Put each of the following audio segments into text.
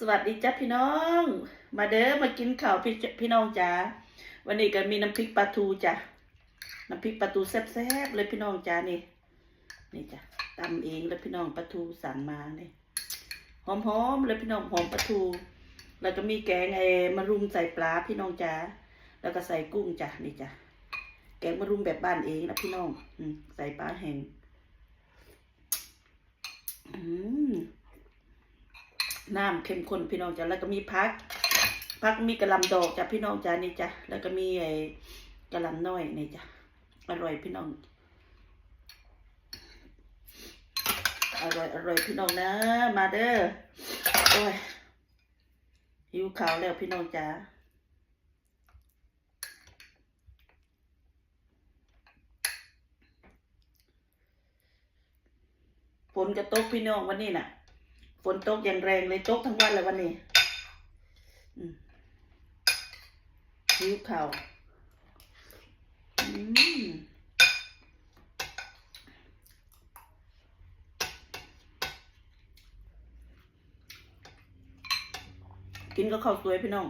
สวัสดีจ้าพี่น้อง มาเด้อมากินข้าวพี่พี่น้องจ๋าวันนี้ก็มีน้ำพริกปลาทูจ้ะน้ำพริกปลาทูแซ่บๆเลยพี่น้องจ๋านี่นี่จ้ะตำเองเลยพี่น้องปลาทูสั่งมาเนี่ยหอมๆเลยพี่น้องหอมปลาทู แล้วก็มีแกงไอ้มะรุมใส่ปลาพี่น้องจ๋าแล้วก็ใส่กุ้งจ้ะนี่จ้ะแกงมะรุมแบบบ้านเองนะพี่น้อง อืใส่ปลาแห้งอืม น้ำเข้มข้นพี่น้องจ้ะแล้วก็มีพักพักมีกระลำดอกจ้ะพี่น้องจ้ะนี่จ้ะแล้วก็มีไอ้กระลำน้อยนี่จ้ะอร่อยพี่น้องอร่อยอร่อยพี่น้องนะมาเด้อโอ้ยหิวข้าวแล้วพี่น้องจ้ะฝนจะตกพี่น้องวันนี้น่ะ นตกอย่างแรงเลยตกทั้งวันเลยวันนี้อืมหิวข่าอกินก็ข้าวสวยพี่น้อง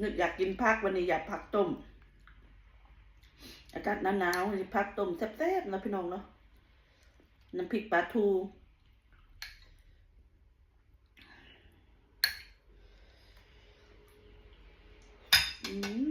นึกอยากกินพักวันนี้อยากผักต้ม อากาศหนาวๆนี่พักต้มแซ่บๆนะพี่น้องเนาะ น้ำพริกปลาทู อืม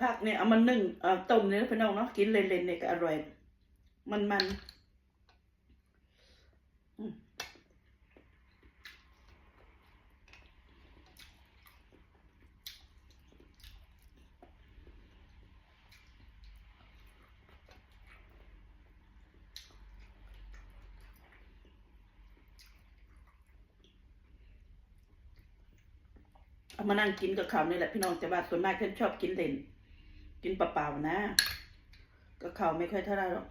ผักเนี่ยเอามานึ่งเอ่อต้มเนี่ยพี่น้องเนาะกินเล่นๆเนี่ยก็อร่อย มันมันเอามานั่งกินกับเขาวนี่แหละพี่น้องแต่ว่าส่วนมากฉันชอบกินเล่น กินเปล่าๆนะ ก็เขาไม่ค่อยเท่าไรหรอก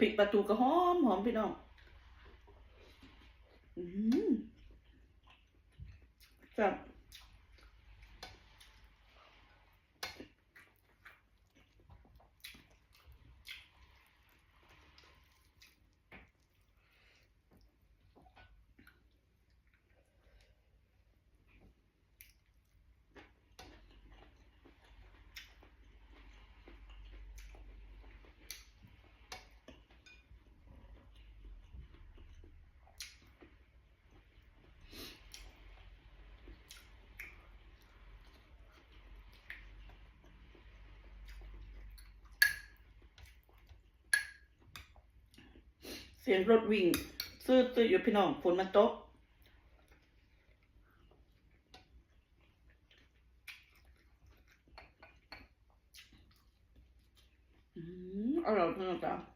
ปิดประตูก็หอมหอมพี่น้องอืมจับ เสียงรถวิ่ง ซื้อตื้ออยู่พี่น้องฝนมันตกอืมอร่อยพี่น้องจ้า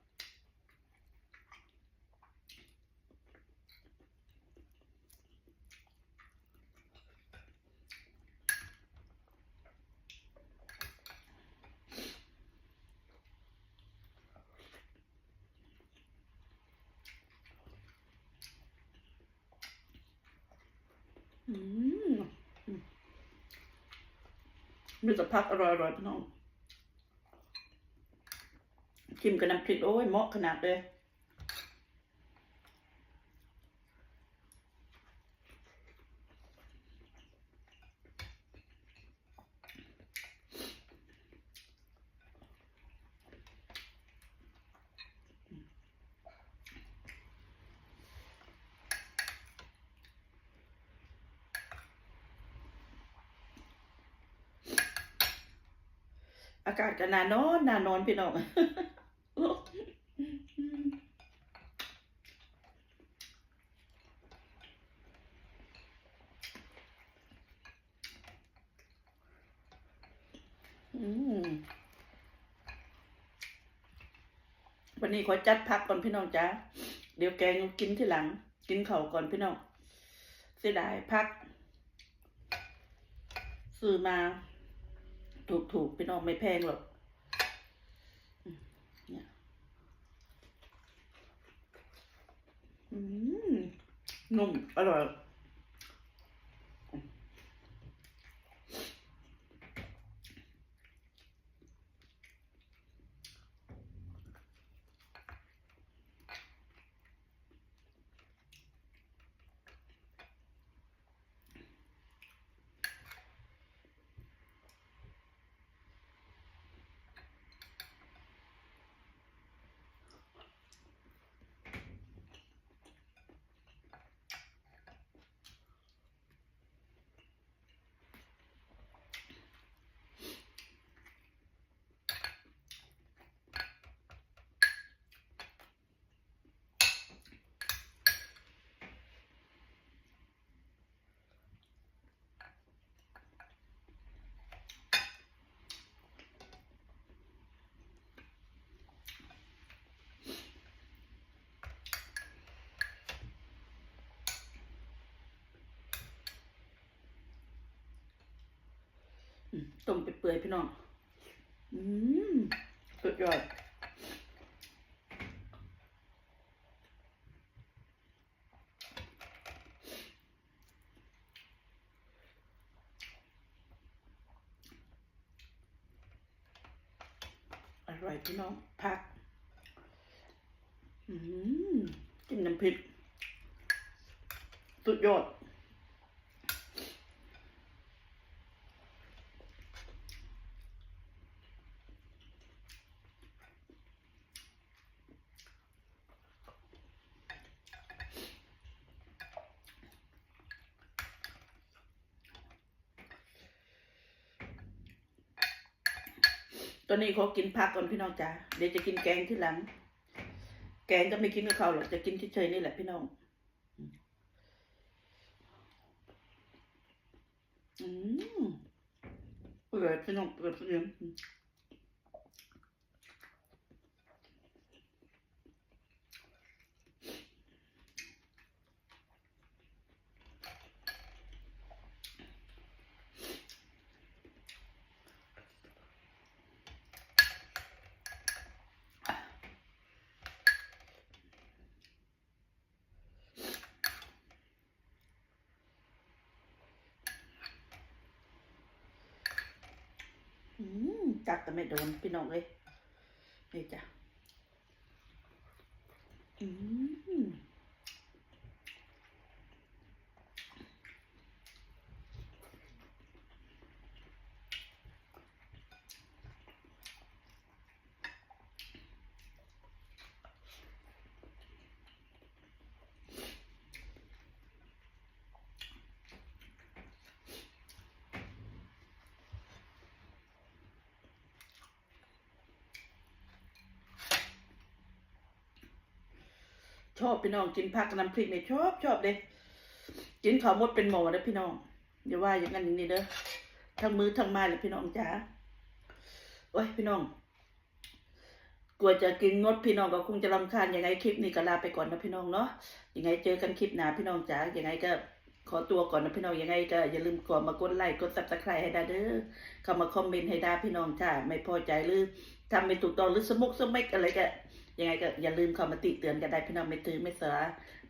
มีแต่พักอร่อยๆพี่น้องชิมกับน้ำพริกโอ้ยเหมาะขนาดเลยากาศก็นานอนนานอนพี่น้องวันนี้ขอจัดพักก่อนพี่น้องจ้าเดี๋ยวแกงกินที่หลัง กินเข่าก่อนพี่น้องเสียดายพักซื้อมา ถูกถูกๆพี่น้องไม่แพงหรอกเนี่ยอืมนุ่มอร่อย อืม ต้มไปเปื่อยๆพี่น้อง อืมสุดยอดอร่อยพี่น้องผัก อืมจิ้มน้ำพริกสุดยอด ตอนนี้เขากินผักก่อนพี่น้องจ้าเดี๋ยวจะกินแกงที่หลัง แกงก็ไม่กินกับเขาหรอกจะกินเฉยๆนี่แหละพี่น้องอืมเปิดพี่น้องเปิดเสียงอืม จับแต่ไม่โดนพี่น้องเลยนี่จ้ะอืม ชอบพี่น้องกินผักกับน้ำพริกเนี่ยชอบชอบเด้กินข้าวมดเป็นหมอนะพี่น้องอย่าว่าอย่างนั้นอย่างนี้เด้อทั้งมือทั้งไม้เลยพี่น้องจ๋าโอ้ยพี่น้องกลัวจะกินงดพี่น้องก็คงจะรำคาญยังไงคลิปนี้ก็ลาไปก่อนนะพี่น้องเนาะยังไงเจอกันคลิปหน้าพี่น้องจ๋ายังไงก็ ขอตัวก่อนนะพี่น้องยังไงจะอย่าลืมกดมากดไลค์กดซับสไครต์ให้ด้เด้อเข้ามาคอมเมนต์ให้ด้พี่น้องจ้าไม่พอใจหรือทำไม่ถูกต้องหรือสมุกสมักอะไรก็ยังไงก็อย่าลืมเข้ามาติเตือนกันได้พี่น้องไม่ตือไม่เสือ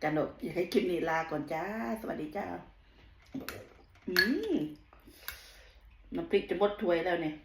กันหนกอยากให้คลิปนี้ลาก่อนจ้า สวัสดีจ้าอืมน้ำพริกจะหมดถ้วยแล้วเนี่ย